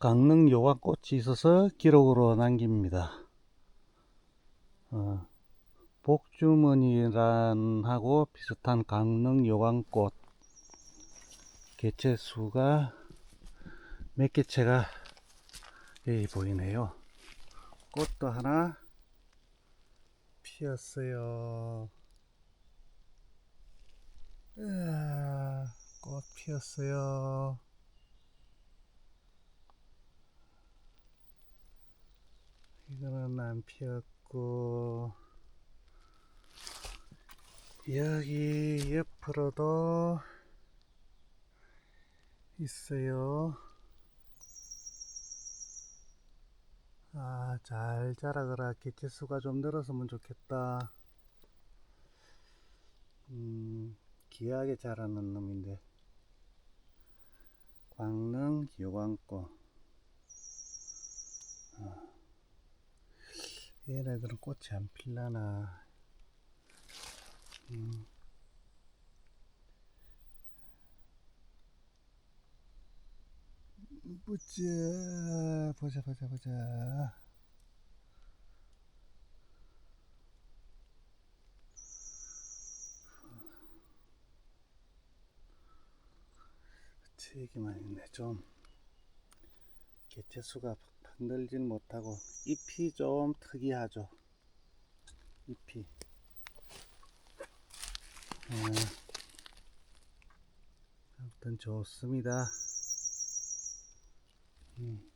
강릉 요가꽃이 있어서 기록으로 남깁니다. 어, 복주머니란 하고 비슷한 강릉 요강꽃 개체 수가 몇 개체가 여기 보이네요. 꽃도 하나 피었어요. 으아, 꽃 피었어요. 이거는 안 피었고 여기 옆으로도 있어요. 아, 잘 자라거라. 개체수가 좀 늘었으면 좋겠다. 음, 귀하게 자라는 놈인데. 광릉 요광꽃. 얘네들은 꽃이 안 필라나. 음. 보자, 보자, 보자, 보자. 얘기만 있네. 좀, 개체수가 늘진 못하고, 잎이 좀 특이하죠. 잎이. 음, 아무튼 좋습니다. 음.